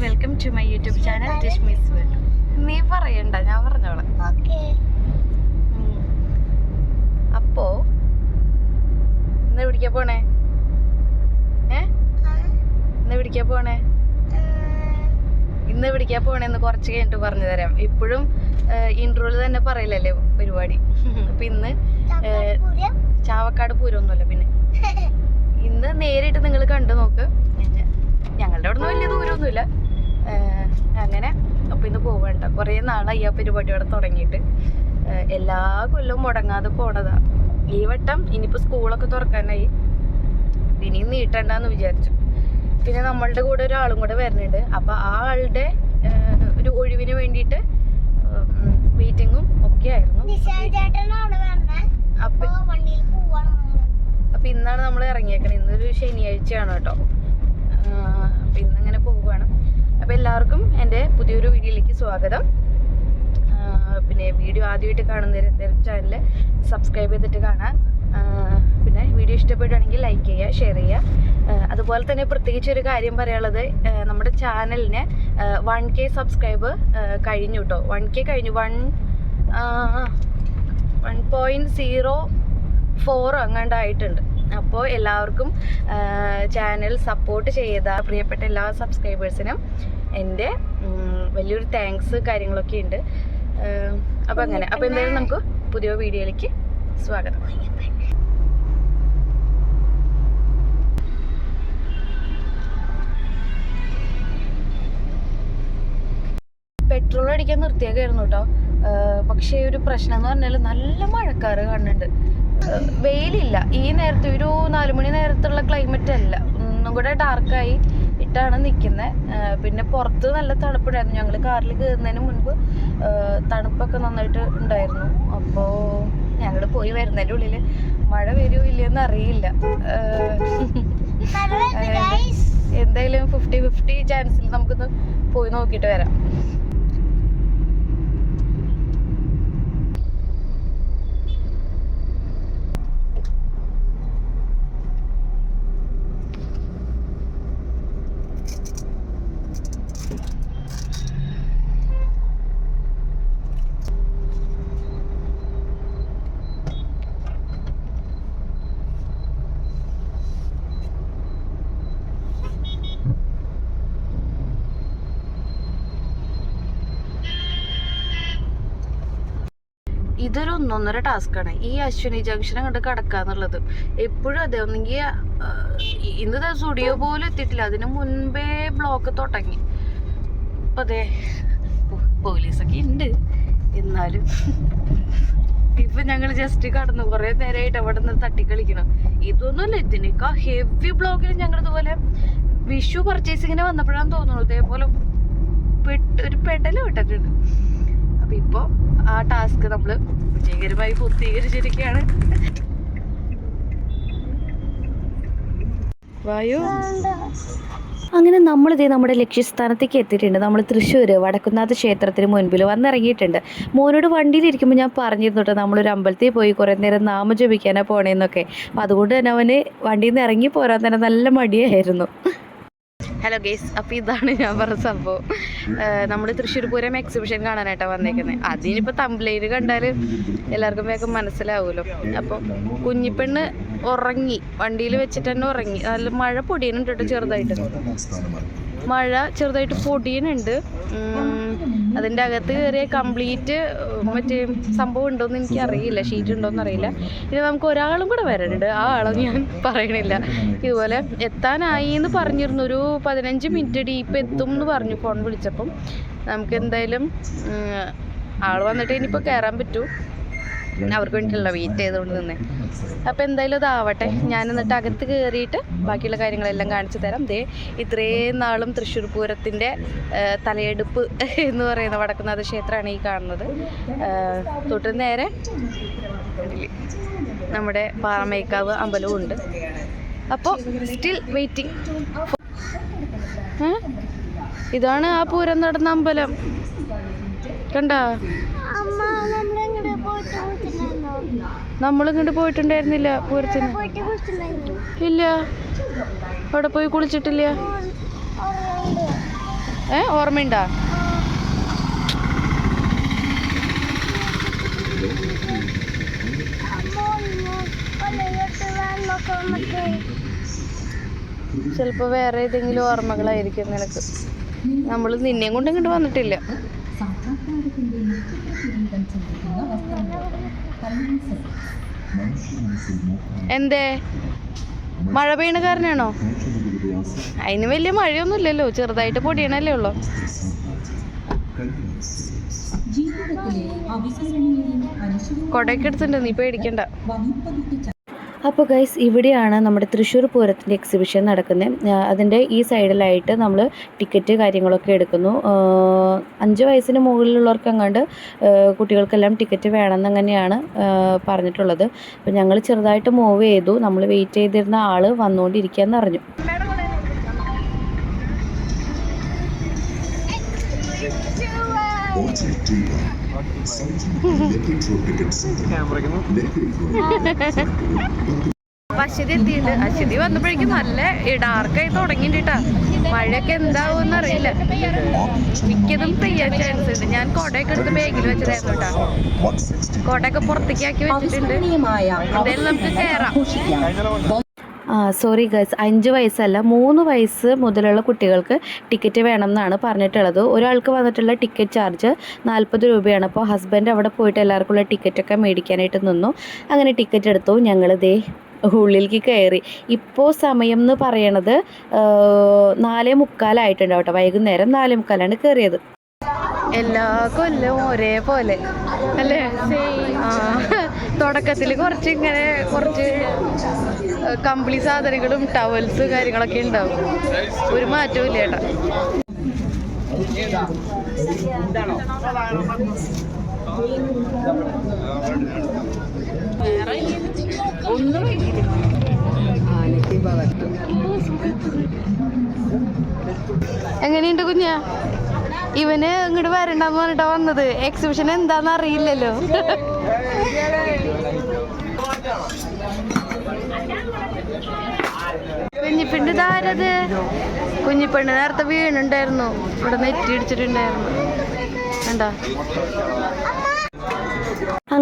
Welcome to my YouTube channel Rashmi's world നീ പറയണ്ട ഞാൻ പറഞ്ഞോളാം. അപ്പോ ഇന്ന് പിടിക്കാ പോണേ? ഏ? ഇന്ന് പിടിക്കാ പോണേ? ഇന്ന് പിടിക്കാ പോണേന്ന് കുറച്ച് കഴിഞ്ഞിട്ട് പറഞ്ഞു തരാം ഇപ്പോഴും ഇൻട്രോയിൽ തന്നെ പറയില്ലല്ലേ പരിപാടി? അപ്പൊ ഇന്ന് ചാവക്കാട് പൂരമൊന്നുമല്ല പിന്നെ. ഇന്ന് നേരിട്ട് നിങ്ങൾ കണ്ടു നോക്ക്. ഞങ്ങ- ഞങ്ങളുടെ അവിടെ നിന്ന് വലിയ ദൂരമൊന്നുമില്ല. അങ്ങനെ അപ്പൊ ഇന്ന് പോവണ്ട കുറേ നാളായി ആ പരിപാടി അവിടെ തുടങ്ങിയിട്ട്. എല്ലാ കൊല്ലവും മുടങ്ങാതെ പോണതാ. ഈ വട്ടം ഇനിയിപ്പോൾ സ്കൂളൊക്കെ തുറക്കാനായി. ഇനിയും നീട്ടണ്ടെന്ന് വിചാരിച്ചു. പിന്നെ നമ്മളുടെ കൂടെ ഒരാളും കൂടെ വരുന്നുണ്ട്. അപ്പൊ ആ ആളുടെ ഒരു ഒഴിവിന് വേണ്ടിയിട്ട് മീറ്റിങ്ങും ഒക്കെ ആയിരുന്നു. അപ്പൊ ഇന്നാണ് നമ്മൾ ഇറങ്ങിയേക്കണത് ഇന്നൊരു ശനിയാഴ്ചയാണ് കേട്ടോ അപ്പൊ ഇന്നങ്ങനെ പോവുകയാണ് അപ്പൊ എല്ലാവർക്കും എന്റെ പുതിയൊരു വീഡിയോയിലേക്ക് സ്വാഗതം. പിന്നെ വീഡിയോ ആദ്യമായിട്ട് കാണുന്ന ചാനൽ സബ്സ്ക്രൈബ് ചെയ്തിട്ട് കാണാം. പിന്നെ വീഡിയോ ഇഷ്ടപ്പെടുകയാണെങ്കിൽ ലൈക്ക് ചെയ്യുക ഷെയർ ചെയ്യുക. അതുപോലെ തന്നെ പ്രത്യേകിച്ച് ഒരു കാര്യം പറയാനുള്ളത് നമ്മുടെ ചാനലിന് വൺ കെ സബ്സ്ക്രൈബ് കഴിഞ്ഞു കേട്ടോ വൺ കെ കഴിഞ്ഞു. One one point zero four അങ്ങാണ്ടായിട്ടുണ്ട്. അപ്പോൾ എല്ലാവർക്കും ചാനൽ സപ്പോർട്ട് ചെയ്ത പ്രിയപ്പെട്ട എല്ലാ സബ്സ്ക്രൈബേഴ്സിനും എന്റെ വലിയൊരു താങ്ക്സ് കാര്യങ്ങളൊക്കെ ഉണ്ട്. അപ്പോൾ അങ്ങനെ. അപ്പോൾ എന്തായാലും നമുക്ക് പുതിയ വീഡിയോയിലേക്ക് സ്വാഗതം. പെട്രോൾ അടിക്കാൻ നിർത്തിയേക്കായിരുന്നു കേട്ടോ. പക്ഷേ ഒരു പ്രശ്നം എന്ന് പറഞ്ഞാൽ നല്ല മഴക്കാറ് കാണുന്നുണ്ട്. വെയിലില്ല. ഈ നേരത്തെ ഒരു നാല് മണി നേരത്തുള്ള ക്ലൈമറ്റ് അല്ല. ഒന്നും കൂടെ ഡാർക്കായി ഇട്ടാണ് നിൽക്കുന്നത് പിന്നെ പുറത്ത് നല്ല തണുപ്പുണ്ടായിരുന്നു. ഞങ്ങൾ കാറിൽ കയറുന്നതിന് മുൻപ് തണുപ്പൊക്കെ നന്നായിട്ട് ഉണ്ടായിരുന്നു. അപ്പോൾ ഞങ്ങൾ പോയി വരുന്നതിന്റെ ഉള്ളിൽ മഴ വരുമോ ഇല്ലയെന്ന് അറിയില്ല. എന്തായാലും ഫിഫ്റ്റി ഫിഫ്റ്റി ചാൻസിൽ നമുക്കൊന്ന് പോയി നോക്കിയിട്ട് വരാം ഇതൊരു ഒന്നൊന്നര ടാസ്ക്കാണ്. ഈ അശ്വിനി ജംഗ്ഷൻ അങ്ങോട്ട് കടക്കുക എന്നുള്ളത് എപ്പോഴും അതെ ഒന്നെങ്കിൽ ഇന്ന് സ്റ്റുഡിയോ പോലും എത്തിയിട്ടില്ല. അതിന് മുൻപേ ബ്ലോക്ക് തുടങ്ങി. അപ്പൊ അതെ പോലീസൊക്കെ ഉണ്ട് എന്നാലും ഇപ്പൊ ഞങ്ങൾ ജസ്റ്റ് കടന്നു. കുറെ നേരമായിട്ട് അവിടെ നിന്ന് തട്ടിക്കളിക്കണം. ഇതൊന്നുമല്ല ഇതിനേക്കാ ഹെവി ബ്ലോക്കിൽ ഞങ്ങൾ ഇതുപോലെ വിഷു പർച്ചേസിങ്ങിന് വന്നപ്പോഴാണ് തോന്നുന്നു. ഇതേപോലെ പെട്ട് ഒരു പെടൽ വിട്ടിട്ടുണ്ട്. അപ്പൊ ഇപ്പൊ ആ ടാസ്ക് നമ്മൾ വിജയകരമായി പൂർത്തീകരിച്ചിരിക്കുകയാണ്. വായു? അങ്ങനെ നമ്മളിതേ നമ്മുടെ ലക്ഷ്യസ്ഥാനത്തേക്ക് എത്തിയിട്ടുണ്ട്. നമ്മൾ തൃശ്ശൂർ വടക്കുന്നാഥ ക്ഷേത്രത്തിന് മുൻപിൽ വന്നിറങ്ങിയിട്ടുണ്ട്. മോനോട് വണ്ടിയിലിരിക്കുമ്പോൾ ഞാൻ പറഞ്ഞിരുന്നു കേട്ടോ നമ്മളൊരു അമ്പലത്തിൽ പോയി കുറേ നേരം നാമം ജപിക്കാനാണ് പോണേന്നൊക്കെ. അപ്പം അതുകൊണ്ട് തന്നെ അവന് വണ്ടിയിൽ നിന്ന് ഇറങ്ങി പോരാൻ തന്നെ നല്ല മടിയായിരുന്നു. ഹലോ ഗേസ് അപ്പോൾ ഇതാണ് ഞാൻ പറഞ്ഞ സംഭവം. നമ്മൾ തൃശ്ശൂർ പൂരം എക്സിബിഷൻ കാണാനായിട്ടാണ് വന്നേക്കുന്നത് അതിനിപ്പോൾ തമ്പ്ലൈന് കണ്ടാൽ എല്ലാവർക്കും വേഗം മനസ്സിലാവുമല്ലോ അപ്പോൾ കുഞ്ഞിപ്പെണ്ണ് ഉറങ്ങി. വണ്ടിയിൽ വെച്ചിട്ട് തന്നെ ഉറങ്ങി. നല്ല മഴ പൊടിയുന്നുണ്ട് ചെറുതായിട്ട്. മഴ ചെറുതായിട്ട് പൊടിയുന്നുണ്ട്. ഉം, അതിന്റെ അകത്ത് കയറിയ കംപ്ലീറ്റ് മറ്റേ സംഭവം ഉണ്ടോയെന്ന് എനിക്ക് അറിയില്ല ഷീറ്റ് ഉണ്ടോയെന്ന് അറിയില്ല. ഇനി നമുക്ക് ഒരാളും കൂടെ വരാനുണ്ട് ആ ആളെ ഞാൻ പറയണില്ല. ഇതുപോലെ എത്താനായി എന്ന് പറഞ്ഞിരുന്നു. ഒരു പതിനഞ്ച് മിനിറ്റ് ഡീപ്പ് എത്തും എന്ന് പറഞ്ഞു ഫോൺ വിളിച്ചപ്പം. നമുക്ക് എന്തായാലും ആൾ വന്നിട്ട് ഇനിയിപ്പോൾ കയറാൻ പറ്റൂ. അവർക്ക് വേണ്ടിയിട്ടുള്ള വെയിറ്റ് ചെയ്തുകൊണ്ട് നിന്നേ. അപ്പോൾ എന്തായാലും ഇതാവട്ടെ. ഞാൻ എന്നിട്ട് അകത്ത് കയറിയിട്ട് ബാക്കിയുള്ള കാര്യങ്ങളെല്ലാം കാണിച്ചു തരാം. ദേ ഇത്രയും നാളും തൃശ്ശൂർ പൂരത്തിന്റെ തലയെടുപ്പ് എന്ന് പറയുന്ന വടക്കുന്നാഥ ക്ഷേത്രമാണ് ഈ കാണുന്നത്. തൊട്ട് നേരെ? നമ്മുടെ പാറമേക്കാവ് അമ്പലവും ഉണ്ട്. അപ്പോൾ സ്റ്റിൽ വെയിറ്റിംഗ് ഇതാണ് ആ പൂരം നടന്ന അമ്പലം. കണ്ട? നമ്മളിങ്ങോട്ട് പോയിട്ടുണ്ടായിരുന്നില്ല പൂരത്തിന്. ഇല്ല. അവിടെ പോയി കുളിച്ചിട്ടില്ല. ഏ ഓർമ്മയുണ്ടാ? ചിലപ്പോ ചിലപ്പോൾ വേറെ ഏതെങ്കിലും ഓർമ്മകളായിരിക്കും നിനക്ക്. നമ്മൾ നിന്നെയും കൊണ്ട് ഇങ്ങോട്ട് വന്നിട്ടില്ല. എന്തേ? മഴ പെയ്യണ കാരനാണോ? അതിന് വലിയ മഴയൊന്നും ഇല്ലല്ലോ ചെറുതായിട്ട് പൊടിയണല്ലേ ഉള്ളു. കൊടയൊക്കെ നീ പേടിക്കണ്ട. അപ്പോൾ ഗൈസ് ഇവിടെയാണ് നമ്മുടെ തൃശ്ശൂർ പൂരത്തിന്റെ എക്സിബിഷൻ നടക്കുന്നത്. അതിന്റെ ഈ സൈഡിലായിട്ട് നമ്മൾ ടിക്കറ്റ് കാര്യങ്ങളൊക്കെ എടുക്കുന്നു. അഞ്ച് വയസ്സിന് മുകളിലുള്ളവർക്ക് അങ്ങാണ്ട് കുട്ടികൾക്കെല്ലാം ടിക്കറ്റ് വേണമെന്ന് അങ്ങനെയാണ് പറഞ്ഞിട്ടുള്ളത്. അപ്പോൾ ഞങ്ങൾ ചെറുതായിട്ട് മൂവ് ചെയ്തു. നമ്മൾ വെയിറ്റ് ചെയ്തിരുന്ന ആൾ വന്നുകൊണ്ടിരിക്കുകയെന്ന് അറിഞ്ഞു. അശ്വതി എത്തിയിട്ട് അശ്വതി വന്നപ്പോഴേക്കും നല്ല ഡാർക്കായി തുടങ്ങിട്ടാ മഴയൊക്കെ എന്താവും അറിയില്ല. മിക്കതും പെയ്യാൻ ചാൻസ് ഉണ്ട്. ഞാൻ കൊടയൊക്കെ എടുത്ത് ബാഗിൽ വെച്ചതായിരുന്നു കേട്ടാ. കൊടയൊക്കെ പുറത്തേക്ക് ആക്കി വെച്ചിട്ടുണ്ട്. എന്തായാലും നമുക്ക് കയറാം സോറി ഗൈസ് അഞ്ച് വയസ്സല്ല മൂന്ന് വയസ്സ് മുതലുള്ള കുട്ടികൾക്ക് ടിക്കറ്റ് വേണമെന്നാണ് പറഞ്ഞിട്ടുള്ളത്. ഒരാൾക്ക് വന്നിട്ടുള്ള ടിക്കറ്റ് ചാർജ് നാൽപ്പത് രൂപയാണ്. അപ്പോൾ ഹസ്ബൻഡ് അവിടെ പോയിട്ട് എല്ലാവർക്കുള്ള ടിക്കറ്റൊക്കെ മേടിക്കാനായിട്ട് നിന്നു. അങ്ങനെ ടിക്കറ്റ് എടുത്തു. ഞങ്ങൾ ദേ ഉള്ളിലേക്ക് കയറി. ഇപ്പോൾ സമയം എന്ന് പറയണത് നാലേ മുക്കാലായിട്ടുണ്ട് കേട്ടോ. വൈകുന്നേരം നാലേ മുക്കാലാണ് കയറിയത്. എല്ലാ കൊല്ലവും ഒരേപോലെ. അല്ലേ? തുടക്കത്തിൽ കുറച്ച് ഇങ്ങനെ കുറച്ച് കമ്പിളി സാധനങ്ങളും ടവൽസ് കാര്യങ്ങളൊക്കെ ഉണ്ടാവും. ഒരു മാറ്റവും ഇല്ല ഒന്നും എങ്ങനെയുണ്ട് കുഞ്ഞാ? ഇവന് ഇങ്ങോട്ട് വരണ്ടെന്ന് പറഞ്ഞിട്ടാ വന്നത്. എക്സിബിഷൻ എന്താന്ന് അറിയില്ലല്ലോ. കുഞ്ഞിപ്പെണ്ണ് ഇതാരത്? കുഞ്ഞിപ്പെണ്ണ് നേരത്തെ വീണുണ്ടായിരുന്നു. ഇവിടെ നെറ്റി ഇടിച്ചിട്ടുണ്ടായിരുന്നു കണ്ടോ?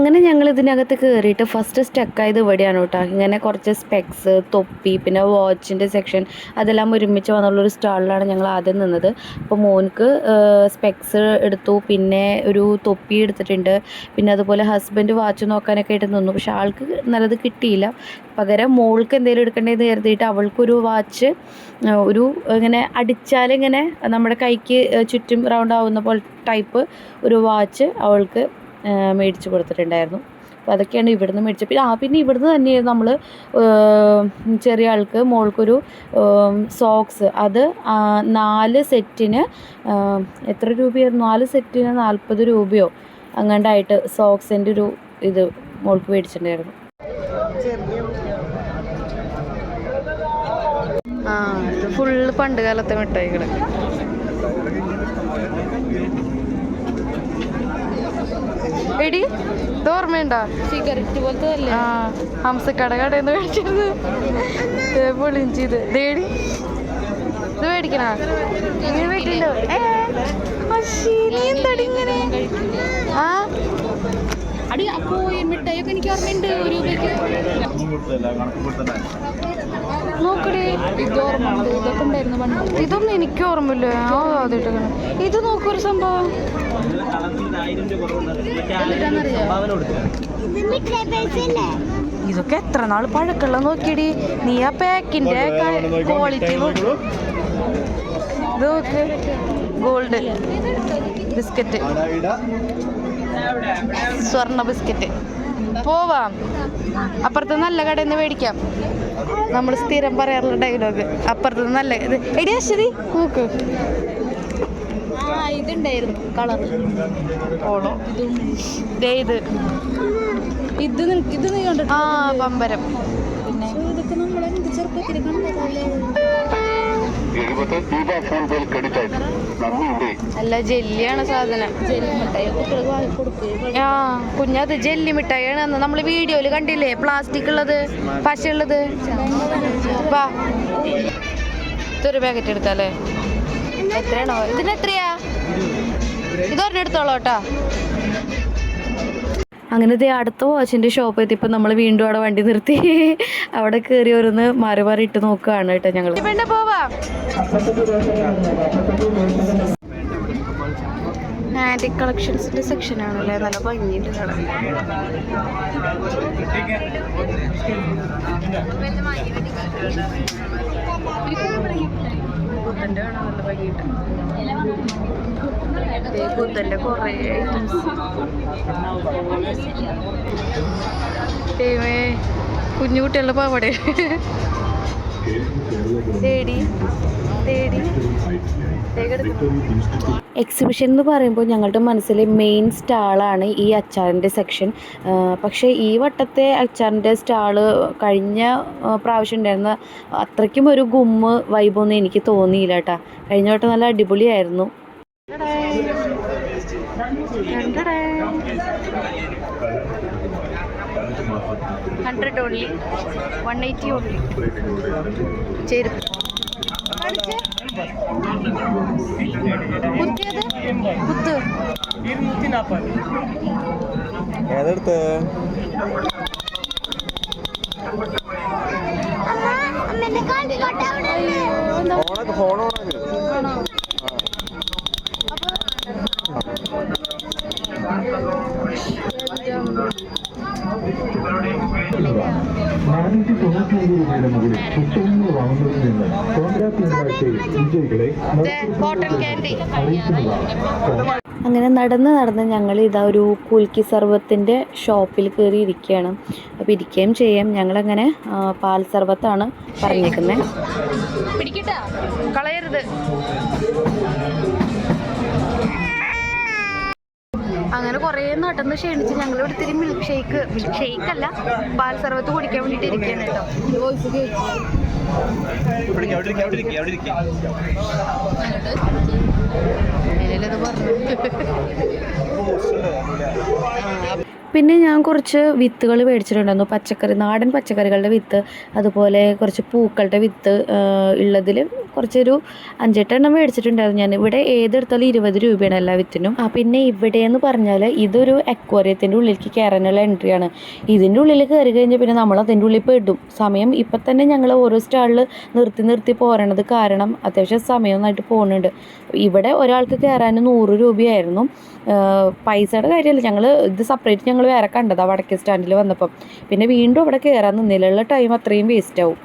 അങ്ങനെ ഞങ്ങൾ ഇതിനകത്ത് കയറിയിട്ട് ഫസ്റ്റ് സ്റ്റക്കായത് ഇവിടെയാണ് കേട്ടോ. ഇങ്ങനെ കുറച്ച് സ്പെക്സ് തൊപ്പി പിന്നെ വാച്ചിന്റെ സെക്ഷൻ അതെല്ലാം ഒരുമിച്ച് വന്നുള്ളൊരു സ്റ്റാളിലാണ് ഞങ്ങൾ ആദ്യം നിന്നത്. അപ്പോൾ മോൻക്ക് സ്പെക്സ് എടുത്തു പിന്നെ ഒരു തൊപ്പി എടുത്തിട്ടുണ്ട്. പിന്നെ അതുപോലെ ഹസ്ബൻഡ് വാച്ച് നോക്കാനൊക്കെ ആയിട്ട് നിന്നു. പക്ഷെ ആൾക്ക് നല്ലത് കിട്ടിയില്ല. പകരം മോൾക്ക് എന്തെങ്കിലും എടുക്കേണ്ടതെന്ന് കരുതിയിട്ട് അവൾക്കൊരു വാച്ച് ഒരു ഇങ്ങനെ അടിച്ചാലിങ്ങനെ നമ്മുടെ കൈക്ക് ചുറ്റും റൗണ്ട് ആവുന്ന പോലെ ടൈപ്പ് ഒരു വാച്ച് അവൾക്ക് മേടിച്ച് കൊടുത്തിട്ടുണ്ടായിരുന്നു. അപ്പോൾ അതൊക്കെയാണ് ഇവിടുന്ന് മേടിച്ചത്. പിന്നെ ആ പിന്നെ ഇവിടുന്ന് തന്നെയായിരുന്നു നമ്മൾ ചെറിയ ആൾക്ക് മോൾക്കൊരു സോക്സ് അത് നാല് സെറ്റിന് എത്ര രൂപയായിരുന്നു? നാല് സെറ്റിന് നാൽപ്പത് രൂപയോ അങ്ങണ്ടായിട്ട് സോക്സിന്റെ ഒരു ഇത് മോൾക്ക് മേടിച്ചിട്ടുണ്ടായിരുന്നു. ആ ഫുള്ള് പണ്ട് കാലത്തെ മിഠായികൾ എടി ഇത് ഓർമ്മയുണ്ടോ? സിഗരറ്റ് പോലത്തെ ആ ഹംസ കടകടന്ന് മേടിച്ചത് പൊളിഞ്ചി ഇത് ദേടി ഇത് മേടിക്കണോ? ഇങ്ങനെ മേടിച്ചല്ലോ ഏ അശ്ശി, നീ എന്താടി ഇങ്ങനെ? ആ? അടി അപ്പോ ഈ മിഠായിയൊക്കെ എനിക്ക് ഓർമ്മയുണ്ട്. ഒരു രൂപയ്ക്ക്. നോക്കടി ഇത് ഓർമ്മയുണ്ട് ഇതൊക്കെ ഉണ്ടായിരുന്നു പണ്ട്. ഇതൊന്നും എനിക്ക് ഓർമ്മയില്ല. ആ ആദ്യമായിട്ടൊക്കെ ഇത് നോക്കൊരു സംഭവം. ഇതൊക്കെ എത്ര നാൾ പഴക്കമുള്ള നോക്കിയടി. നീ ആ പാക്കിന്റെ ക്വാളിറ്റി നോക്ക് ഇത് നോക്ക്. Gold biscuit. സ്വർണ ബിസ്ക്കറ്റ്. പോവാം. അപ്പുറത്ത് നല്ല കടയിൽ നിന്ന് മേടിക്കാം. നമ്മൾ സ്ഥിരം പറയാറുള്ള ഡയലോഗ് അപ്പുറത്ത് നല്ല ഇത്. എടി അശ്വതി നോക്ക്. ആ ഇതുണ്ടായിരുന്നു. കളർ ഓളോ ദേ ഇത്. ഇത് നിനക്ക് ഇത് നീ കണ്ടിട്ട് ആ പമ്പരം. പിന്നെ? ഇതൊക്കെ നമ്മൾ എന്ത് ചെറുപ്പത്തിൽ കണ്ടതല്ലേ? നല്ല ജെല്ലിയാണ് സാധനം. ആ കുഞ്ഞത് ജെല്ലി മിഠായിയാണ്. അന്ന് നമ്മൾ വീഡിയോയിൽ കണ്ടില്ലേ? പ്ലാസ്റ്റിക് ഉള്ളത് പശ ഉള്ളത് വാ. ഇതൊരു പാക്കറ്റ് എടുത്താലേ? എത്രയാണോ? ഇതിന് എത്രയാ? ഇതൊരെണ്ണം എടുത്തോളൂ കേട്ടോ. അങ്ങനെ ദേ അടുത്ത വാച്ചിന്റെ ഷോപ്പ് എത്തിയപ്പോൾ നമ്മൾ വീണ്ടും അവിടെ വണ്ടി നിർത്തി. അവിടെ കയറി ഓരോന്ന് മാറി മാറി ഇട്ട് നോക്കുകയാണ് കേട്ടോ ഞങ്ങൾ ആന്റി കളക്ഷൻസിന്റെ സെക്ഷൻ ആണല്ലേ? നല്ല ഭംഗിയുണ്ട് ബുദ്ധന്റെ കാണാൻ നല്ല ഭംഗിയുണ്ട്. കുറേ ഐറ്റംസ് ദൈവമേ കുഞ്ഞു കുട്ടികളുടെ പാവടെ. തേടി തേടി. എക്സിബിഷൻ എന്ന് പറയുമ്പോൾ ഞങ്ങളുടെ മനസ്സിലെ മെയിൻ സ്റ്റാളാണ് ഈ അച്ചാറിന്റെ സെക്ഷൻ പക്ഷേ ഈ വട്ടത്തെ അച്ചാറിന്റെ സ്റ്റാൾ കഴിഞ്ഞ പ്രാവശ്യം ഉണ്ടായിരുന്ന അത്രയ്ക്കും ഒരു ഗുമ്മ് വൈബൊന്നും എനിക്ക് തോന്നിയില്ല കേട്ടോ. കഴിഞ്ഞ വട്ടം നല്ല അടിപൊളിയായിരുന്നു. Hundred only one eighty only ചെരുപ്പ്. കുത്തിയത്? കുത്ത്. ഏതെടുത്ത്? കാണിക്കോട്ടെ അവിടെ ഉണ്ട്. ഫോണൊക്കെ. ഫോൺ ഓണാക്ക് തൊണ്ണൂറ്റി മുകളിൽ പുസ്തകങ്ങൾ വാങ്ങുന്നതിൽ നിന്ന് കോൺട്രാക്ട് ഇൻവാഴ്ചയിൽ വിജയികളെ അറിയിക്കുന്നതാണ്. അങ്ങനെ നടന്ന് നടന്ന് ഞങ്ങൾ ഇതാ ഒരു കുൽക്കി സർബത്തിന്റെ ഷോപ്പിൽ കയറി ഇരിക്കുകയാണ് അപ്പോൾ ഇരിക്കുകയും ചെയ്യാം. ഞങ്ങളങ്ങനെ അങ്ങനെ പാൽ സർബത്താണ് പറഞ്ഞേക്കുന്നത് പിടിക്കട്ടാ. കളയരുത്. അങ്ങനെ കുറേ നടന്ന് ക്ഷീണിച്ച് ഞങ്ങൾ ഇവിടെ ഇത്തിരി മിൽക്ക് ഷേക്ക് മിൽക്ക് ഷേക്ക് അല്ല പാൽ സർവത്ത് കുടിക്കാൻ വേണ്ടിയിട്ട് ഇരിക്കുകയാണ് കേട്ടോ. പറഞ്ഞു പിന്നെ ഞാൻ കുറച്ച് വിത്തുകൾ മേടിച്ചിട്ടുണ്ടായിരുന്നു. പച്ചക്കറി നാടൻ പച്ചക്കറികളുടെ വിത്ത് അതുപോലെ കുറച്ച് പൂക്കളുടെ വിത്ത് ഉള്ളതിൽ കുറച്ചൊരു അഞ്ചെട്ടെണ്ണം മേടിച്ചിട്ടുണ്ടായിരുന്നു. ഞാൻ ഇവിടെ ഏതെടുത്താലും ഇരുപത് രൂപയാണ് എല്ലാ വിത്തിനും. ആ പിന്നെ ഇവിടെ എന്ന് പറഞ്ഞാൽ ഇതൊരു അക്വാറിയത്തിന്റെ ഉള്ളിലേക്ക് കയറാനുള്ള എൻട്രിയാണ്. ഇതിന്റെ ഉള്ളിൽ കയറി കഴിഞ്ഞാൽ പിന്നെ നമ്മൾ അതിന്റെ ഉള്ളിൽ പെടും സമയം ഇപ്പം തന്നെ ഞങ്ങൾ ഓരോ സ്റ്റാളിൽ നിർത്തി നിർത്തി പോരണത് കാരണം അത്യാവശ്യം സമയം നന്നായിട്ട് പോകുന്നുണ്ട് ഇവിടെ ഒരാൾക്ക് കയറാൻ നൂറ് രൂപയായിരുന്നു. പൈസയുടെ കാര്യമല്ല. ഞങ്ങൾ ഇത് സെപ്പറേറ്റ് ഞങ്ങൾ വേറെ കണ്ടതാണ് വടക്കേ സ്റ്റാൻഡിൽ വന്നപ്പം. പിന്നെ വീണ്ടും അവിടെ കയറാൻ നിലയുള്ള ടൈം അത്രയും വേസ്റ്റ് ആവും.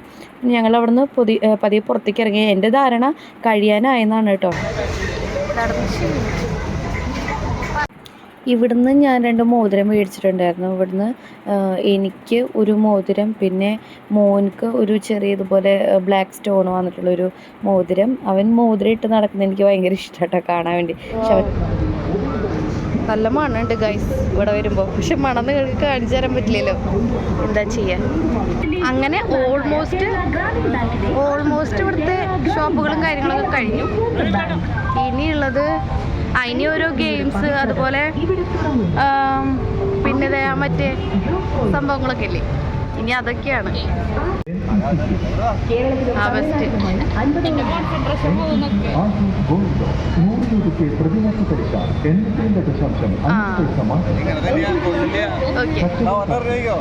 ഞങ്ങൾ അവിടെ നിന്ന് പൊതി പതിയെ പുറത്തേക്ക് ഇറങ്ങി. എന്റെ ധാരണ കഴിയാനായെന്നാണ് കേട്ടോ. ഇവിടുന്ന് ഞാൻ രണ്ട് മോതിരം മേടിച്ചിട്ടുണ്ടായിരുന്നു. ഇവിടുന്ന് എനിക്ക് ഒരു മോതിരം പിന്നെ മോൻക്ക് ഒരു ചെറിയ ഇതുപോലെ ബ്ലാക്ക് സ്റ്റോൺ വന്നിട്ടുള്ളൊരു മോതിരം. അവൻ മോതിരം ഇട്ട് നടക്കുന്നത് എനിക്ക് ഭയങ്കര ഇഷ്ടമാട്ടോ കാണാൻ വേണ്ടി. പക്ഷെ നല്ല മണമുണ്ട് ഗൈസ് ഇവിടെ വരുമ്പോൾ പക്ഷെ മണം നിങ്ങൾക്ക് കാണിച്ചു തരാൻ പറ്റില്ലല്ലോ. എന്താ ചെയ്യാ? അങ്ങനെ ഓൾമോസ്റ്റ് ഓൾമോസ്റ്റ് ഇവിടുത്തെ ഷോപ്പുകളും കാര്യങ്ങളൊക്കെ കഴിഞ്ഞു. ഇനിയുള്ളത് ഇനി ഓരോ ഗെയിംസ് അതുപോലെ പിന്നെ മറ്റേ സംഭവങ്ങളൊക്കെ ഇല്ലേ? ഇനി അതൊക്കെയാണ്.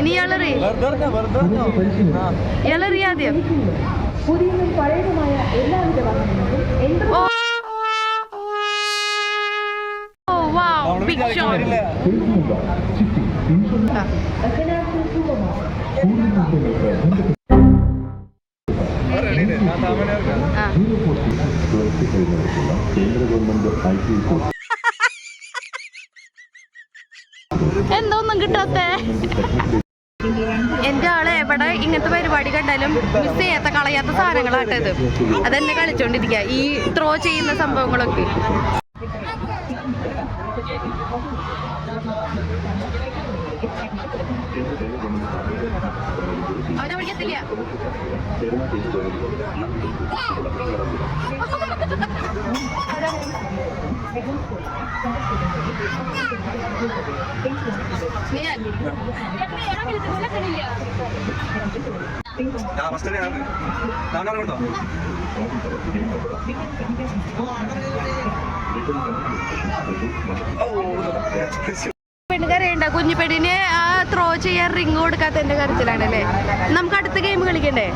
ഇയാളെറി ഇയാളെറി ആദ്യം. ഓ. ഓ വാവ് ബിഗ് ഷോട്ട് എന്തോന്നും കിട്ടാത്ത? എന്റെ ആൾ എവിടെ ഇങ്ങനത്തെ പരിപാടി കണ്ടാലും മിസ് ചെയ്യാത്ത കളയാത്ത സാധനങ്ങളാട്ടത് അതെന്നെ കളിച്ചോണ്ടിരിക്കുക ഈ ത്രോ ചെയ്യുന്ന സംഭവങ്ങളൊക്കെ. അവനെ വിളിക്കത്തില്ല. നീ പെണ്ണ് കരയണ്ട. കുഞ്ഞു പെണ്ണിനെ ആ ത്രോ ചെയ്യാൻ റിങ് കൊടുക്കാത്തതിന്റെ കരച്ചിലാണ് അല്ലേ നമുക്ക് അടുത്ത ഗെയിം കളിക്കണ്ടേ?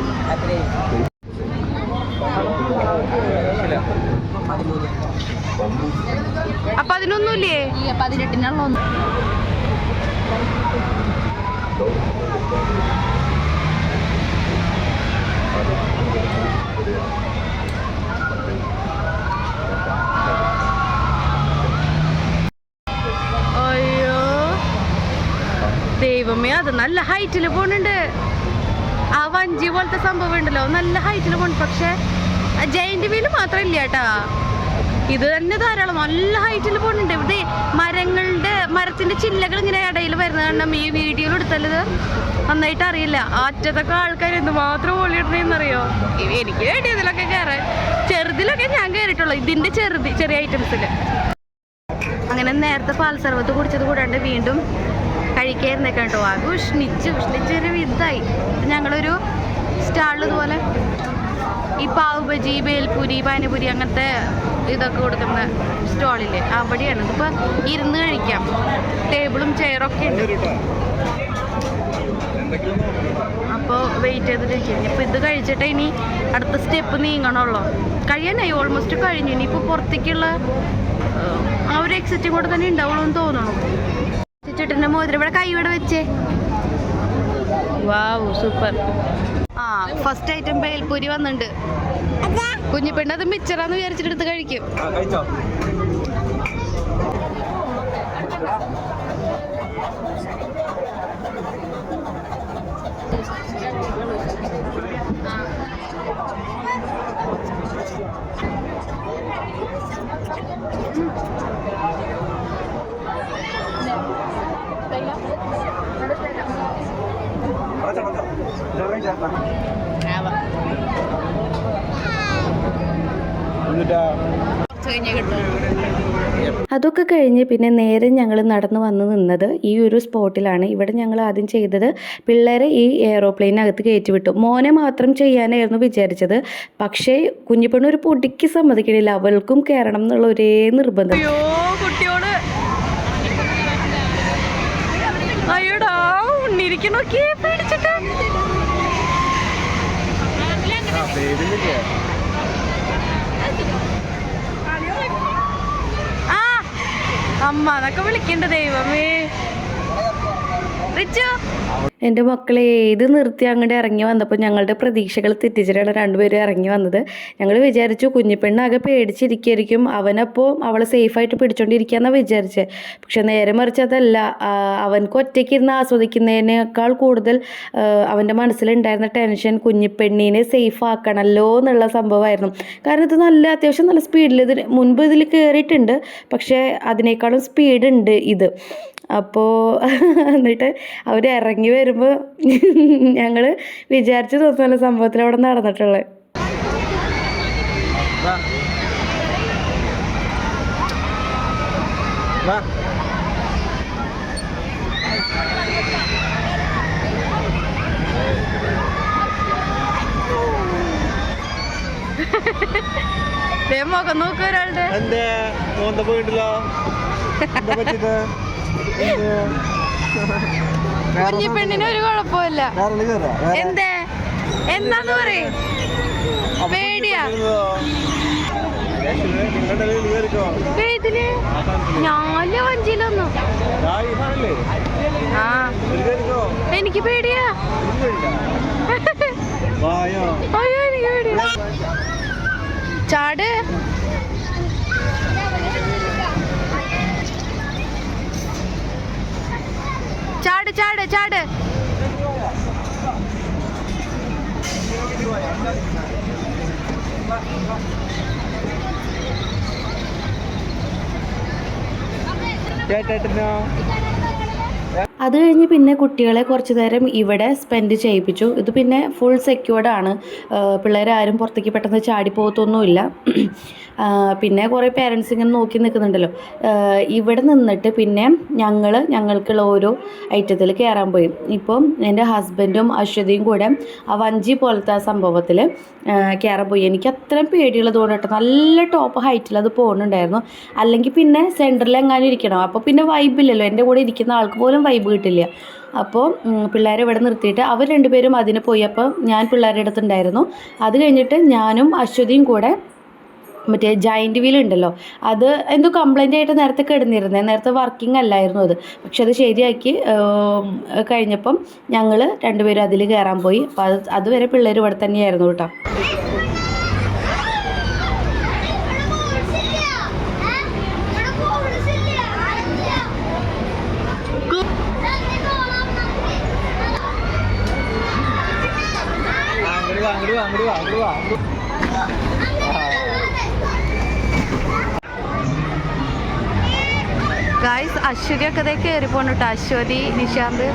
അപ്പൊ അതിനൊന്നുമില്ലേ? പതിനെട്ടിനുള്ള ഒന്ന്. അയ്യോ ദൈവമേ അത് നല്ല ഹൈറ്റിൽ പോണുണ്ട്. ആ വഞ്ചി പോലത്തെ സംഭവം ഉണ്ടല്ലോ. നല്ല ഹൈറ്റിൽ പോണു പക്ഷെ ജയന്റ് വീൽ മാത്രം ഇല്ല കേട്ടാ. ഇത് തന്നെ ധാരാളം. നല്ല ഹൈറ്റിൽ പോണുണ്ട്. ഇവിടെ മരങ്ങളുടെ മരത്തിന്റെ ചില്ലകൾ ഇങ്ങനെ ഇടയിൽ വരുന്ന കാരണം ഈ വീഡിയോയിൽ എടുത്തല്ലത്? നന്നായിട്ട് അറിയില്ല. അറ്റത്തൊക്കെ ആൾക്കാർ എന്തുമാത്രം ഓളിയിടണെന്നറിയോ എനിക്ക് വേണ്ടി ഇതിലൊക്കെ കയറാൻ ചെറുതിലൊക്കെ ഞാൻ കയറിയിട്ടുള്ളൂ ഇതിന്റെ ചെറുതി ചെറിയ ഐറ്റംസിൽ അങ്ങനെ നേരത്തെ പാൽ സർവത്ത് കുടിച്ചത് കൂടാണ്ട് വീണ്ടും കഴിക്കായിരുന്നേക്കാം കേട്ടോ ആകെ ഉഷ്ണിച്ച് ഉഷ്ണിച്ചൊരു വിധായി ഞങ്ങളൊരു സ്റ്റാളിൽ ഇതുപോലെ ഈ പാവ് ബജി ബേൽപൂരി പാനിപൂരി അങ്ങനത്തെ ഇതൊക്കെ കൊടുക്കുന്ന സ്റ്റാളില്ലേ? അവിടെയാണ്. ഇതിപ്പോൾ ഇരുന്ന് കഴിക്കാം. ടേബിളും ചെയറൊക്കെ ഉണ്ട്. അപ്പോൾ വെയിറ്റ് ചെയ്തിട്ട് ഇരിക്കും. ഇപ്പോൾ ഇത് കഴിച്ചിട്ട് ഇനി അടുത്ത സ്റ്റെപ്പ് നീങ്ങണമല്ലോ കഴിയാനായി. ഓൾമോസ്റ്റ് കഴിഞ്ഞു. ഇനിയിപ്പോൾ പുറത്തേക്കുള്ള ആ ഒരു എക്സിറ്റും കൂടെ തന്നെ ഉണ്ടാവുള്ളൂ എന്ന് തോന്നണു ചേട്ടന്റെ മോതിരം ഇവിടെ കൈ ഇവിടെ വെച്ചേ. വാവ് സൂപ്പർ ആ ഫസ്റ്റ് ഐറ്റം പേൽപ്പൂരി വന്നിട്ടുണ്ട്. കുഞ്ഞിപ്പെണ്ണ് അത് മിച്ചറാന്ന് വിചാരിച്ചിട്ട് എടുത്ത് കഴിക്കും. അതൊക്കെ കഴിഞ്ഞ് പിന്നെ നേരെ ഞങ്ങൾ നടന്നു വന്ന് നിന്നത് ഈ ഒരു സ്പോട്ടിലാണ്. ഇവിടെ ഞങ്ങൾ ആദ്യം ചെയ്തത് പിള്ളേരെ ഈ എയറോപ്ലെയിനകത്ത് കയറ്റി വിട്ടു മോനെ മാത്രം ചെയ്യാനായിരുന്നു വിചാരിച്ചത്. പക്ഷേ കുഞ്ഞിപ്പെണ്ണ ഒരു പൊടിക്ക് സമ്മതിക്കണില്ല. അവൾക്കും കയറണം എന്നുള്ള ഒരേ നിർബന്ധം. അയ്യോടാ ഉണ്ണിരിക്കണോക്കിയേ പേടിച്ചിട്ട്. പേടില്ലേ ആ അമ്മ അതൊക്കെ വിളിക്കണ്ട ദൈവമേ. റിച്ചു എന്റെ മക്കളെ ഏത് നിർത്തി അങ്ങോട്ട് ഇറങ്ങി വന്നപ്പോൾ ഞങ്ങളുടെ പ്രതീക്ഷകൾ തെറ്റിച്ചിട്ടാണ് രണ്ടുപേരും ഇറങ്ങി വന്നത്. ഞങ്ങൾ വിചാരിച്ചു കുഞ്ഞിപ്പെണ്ണാകെ പേടിച്ചിരിക്കുമായിരിക്കും അവനപ്പോൾ അവളെ സേഫായിട്ട് പിടിച്ചോണ്ടിരിക്കാന്നാണ് വിചാരിച്ചത് പക്ഷെ നേരെ മറിച്ച് അതല്ല അവൻക്ക് ഒറ്റയ്ക്ക് ഇരുന്ന് ആസ്വദിക്കുന്നതിനേക്കാൾ കൂടുതൽ അവന്റെ മനസ്സിലുണ്ടായിരുന്ന ടെൻഷൻ കുഞ്ഞിപ്പെണ്ണിനെ സേഫ് ആക്കണമല്ലോ എന്നുള്ള സംഭവമായിരുന്നു. കാരണം ഇത് നല്ല അത്യാവശ്യം നല്ല സ്പീഡിൽ ഇതിന് മുൻപ് ഇതിൽ കയറിയിട്ടുണ്ട്. പക്ഷേ അതിനേക്കാളും സ്പീഡ് ഉണ്ട് ഇത്. അപ്പോൾ എന്നിട്ട് അവർ ഇറങ്ങി വരുമ്പോൾ ഞങ്ങൾ വിചാരിച്ചു തോന്നുന്ന സംഭവത്തിൽ അവിടെ നടന്നിട്ടുള്ളത് വാ. വാ. ദേ മുഖം നോക്കുക ഒരാളുടെ. എന്തേ? മോന്ത പോയിട്ടില്ലോ എന്താ പറ്റിയത്? കുഞ്ഞി പെണ്ണിന് ഒരു കുഴപ്പമില്ല. എന്തേ? എന്താന്ന് പറയും. പേടിയാ. ഇതിൽ. ഞാൽ വഞ്ചിയിലൊന്നും. ആ. എനിക്ക് പേടിയാ. അയ്യോ എനിക്ക് പേടിയാ. ചാട്. ചാട് ചാട് ചാട്. അത് കഴിഞ്ഞ് പിന്നെ കുട്ടികളെ കുറച്ച് നേരം ഇവിടെ സ്പെൻഡ് ചെയ്യിപ്പിച്ചു. ഇത് പിന്നെ ഫുൾ സെക്യൂർഡ് ആണ്. പിള്ളേരാരും പുറത്തേക്ക് പെട്ടെന്ന് ചാടി പോകത്തൊന്നുമില്ല. ആ, പിന്നെ കുറേ പേരൻസ് ഇങ്ങനെ നോക്കി നിൽക്കുന്നുണ്ടല്ലോ ഇവിടെ നിന്നിട്ട് പിന്നെ ഞങ്ങൾ ഞങ്ങൾക്കുള്ള ഓരോ ഐറ്റത്തിൽ കയറാൻ പോയി. ഇപ്പം എന്റെ ഹസ്ബൻഡും അശ്വതിയും കൂടെ ആ വഞ്ചി പോലത്തെ ആ സംഭവത്തിൽ കയറാൻ പോയി. എനിക്ക് അത്രയും പേടിയുള്ളത് കേട്ടോ നല്ല ടോപ്പ് ഹൈറ്റിൽ അത് പോകുന്നുണ്ടായിരുന്നു അല്ലെങ്കിൽ പിന്നെ സെന്ററിൽ എങ്ങാനും ഇരിക്കണം. അപ്പോൾ പിന്നെ വൈബില്ലല്ലോ എന്റെ കൂടെ ഇരിക്കുന്ന ആൾക്ക് പോലും വൈബ് കിട്ടില്ല. അപ്പോൾ പിള്ളേരെ ഇവിടെ നിർത്തിയിട്ട് അവർ രണ്ടുപേരും അതിന് പോയി. അപ്പോൾ ഞാൻ പിള്ളേരുടെ അടുത്തുണ്ടായിരുന്നു. അത് കഴിഞ്ഞിട്ട് ഞാനും അശ്വതിയും കൂടെ മറ്റേ ജയന്റ് വീൽ ഉണ്ടല്ലോ അത് എന്തോ കംപ്ലൈന്റ് ആയിട്ട് നേരത്തെ കിടന്നിരുന്നത് നേരത്തെ വർക്കിംഗ് അല്ലായിരുന്നു അത്. പക്ഷെ അത് ശരിയാക്കി കഴിഞ്ഞപ്പം ഞങ്ങൾ രണ്ടുപേരും അതിൽ കയറാൻ പോയി. അപ്പോൾ അത് അതുവരെ പിള്ളേർ ഇവിടെ തന്നെയായിരുന്നു കേട്ടോ. അങ്ങോട്ട് അങ്ങോട്ട് അങ്ങോട്ട് അങ്ങോട്ട് ഗായ്സ് അശ്വതി ഒക്കെ കയറി പോകണം അശ്വതി നിശാന്ത്.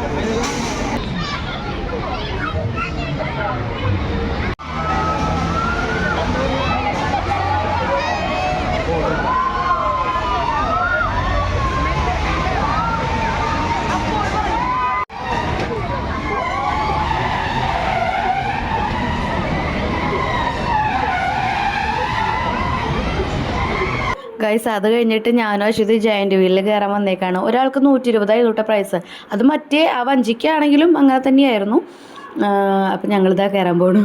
ഗൈസ് അത് കഴിഞ്ഞിട്ട് ഞാനും അശ്വതി ജയന്റ് വീലിൽ കയറാൻ വന്നേക്കാണ്. ഒരാൾക്ക് നൂറ്റി ഇരുപതായി തൊട്ട പ്രൈസ് അത് മറ്റേ ആ വഞ്ചിക്കാണെങ്കിലും അങ്ങനെ തന്നെയായിരുന്നു. അപ്പം ഞങ്ങളിതാ കയറാൻ പോണു.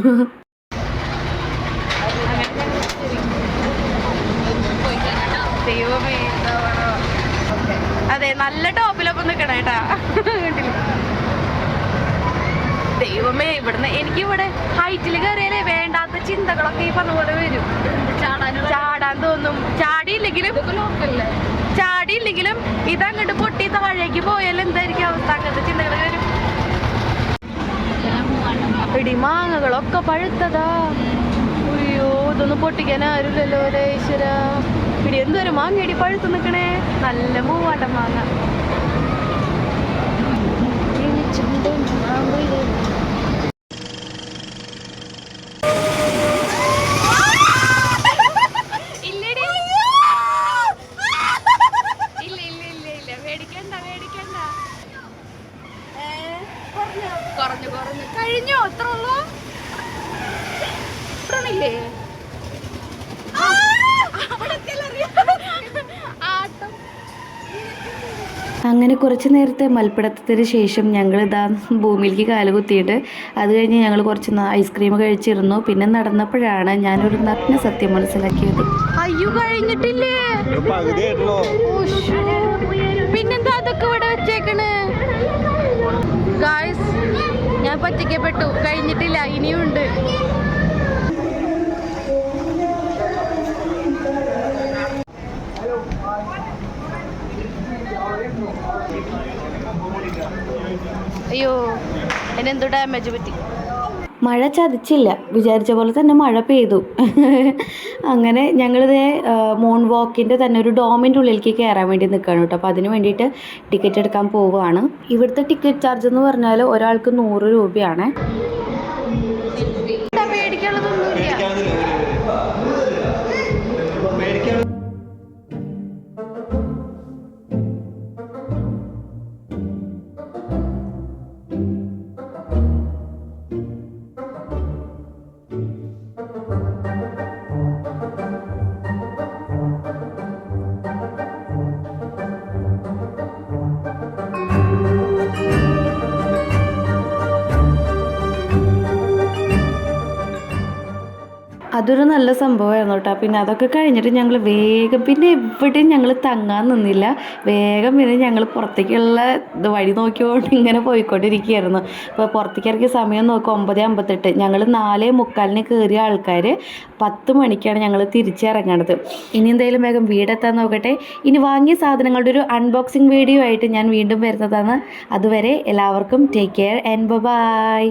അതെ നല്ല ടോപ്പിലൊപ്പം നിൽക്കണം കേട്ടാ. ദൈവമേ ഇവിടുന്ന് എനിക്ക് ഇവിടെ ഹൈറ്റിൽ കയറിയാലേ ചിന്തകളൊക്കെ ഈ പറഞ്ഞ പോലെ വരും. ചാടാൻ തോന്നും. ചാടിയില്ലെങ്കിലും ചാടിയില്ലെങ്കിലും ഇതങ്ങോട്ട് പൊട്ടി താഴേക്ക് പോയാൽ എന്തായിരിക്കും അവസ്ഥ? അങ്ങനത്തെ ചിന്തകൾ വരും. ഇടിമാങ്ങകളൊക്കെ പഴുത്തതാ. അയ്യോ ഇതൊന്നും പൊട്ടിക്കാൻ ആരുമില്ലല്ലോ ഈശ്വര പിടി എന്തൊരു മാങ്ങയടി പഴുത്ത് നിൽക്കണേ നല്ല മൂവാട്ടം മാങ്ങ ഇല്ലടി ഇല്ല ഇല്ല ഇല്ല ഇല്ല പേടിക്കണ്ട പേടിക്കണ്ട കുറഞ്ഞു കുറഞ്ഞു കഴിഞ്ഞോ അത്ര ഉള്ളൂ ഇത്രണില്ലേ ആട്ടം അങ്ങനെ കുറച്ച് നേരത്തെ മൽപ്പിടത്തത്തിന് ശേഷം ഞങ്ങൾ ഇതാ ഭൂമിയിലേക്ക് കാൽ കുത്തിയിട്ട് അത് കഴിഞ്ഞ് ഞങ്ങൾ കുറച്ച് ഐസ്ക്രീം കഴിച്ചിരുന്നു. പിന്നെ നടന്നപ്പോഴാണ് ഞാനൊരു നഗ്ന സത്യം മനസ്സിലാക്കിയത്. അയ്യോ കഴിഞ്ഞിട്ടില്ലേ? പിന്നെന്താ അതൊക്കെ ഇവിടെ വെച്ചേക്കണ്? ഗായ്സ് ഞാൻ പറ്റിക്കപ്പെട്ടു. കഴിഞ്ഞിട്ടില്ല ഇനിയും അയ്യോ എന്നെന്തോ ഡാമേജ് പറ്റി. മഴ ചതിച്ചില്ല. വിചാരിച്ച പോലെ തന്നെ മഴ പെയ്തു. അങ്ങനെ ഞങ്ങളിതേ മോൺ വാക്കിന്റെ തന്നെ ഒരു ഡോമിന്റെ ഉള്ളിലേക്ക് കയറാൻ വേണ്ടി നിൽക്കുകയാണ് കേട്ടോ. അപ്പോൾ അതിന് വേണ്ടിയിട്ട് ടിക്കറ്റ് എടുക്കാൻ പോവുകയാണ് ഇവിടുത്തെ ടിക്കറ്റ് ചാർജ് എന്ന് പറഞ്ഞാൽ ഒരാൾക്ക് നൂറ് രൂപയാണ്. അതൊരു നല്ല സംഭവമായിരുന്നു കേട്ടോ. പിന്നെ അതൊക്കെ കഴിഞ്ഞിട്ട് ഞങ്ങൾ വേഗം പിന്നെ എവിടെയും ഞങ്ങൾ തങ്ങാൻ നിന്നില്ല. വേഗം പിന്നെ ഞങ്ങൾ പുറത്തേക്കുള്ള വഴി നോക്കിക്കൊണ്ട് ഇങ്ങനെ പോയിക്കൊണ്ടിരിക്കുകയായിരുന്നു. അപ്പോൾ പുറത്തേക്ക് ഇറക്കിയ സമയം നോക്കി ഒമ്പത് അമ്പത്തെട്ട്. ഞങ്ങൾ നാലേ മുക്കാലിന് കയറിയ ആൾക്കാർ പത്ത് മണിക്കാണ് ഞങ്ങൾ തിരിച്ചിറങ്ങണത്. ഇനി എന്തായാലും വേഗം വീടെത്താൻ നോക്കട്ടെ. ഇനി വാങ്ങിയ സാധനങ്ങളുടെ ഒരു അൺബോക്സിങ് വീഡിയോ ആയിട്ട് ഞാൻ വീണ്ടും വരുന്നതാണ്. അതുവരെ എല്ലാവർക്കും ടേക്ക് കെയർ ആൻഡ് ബൈ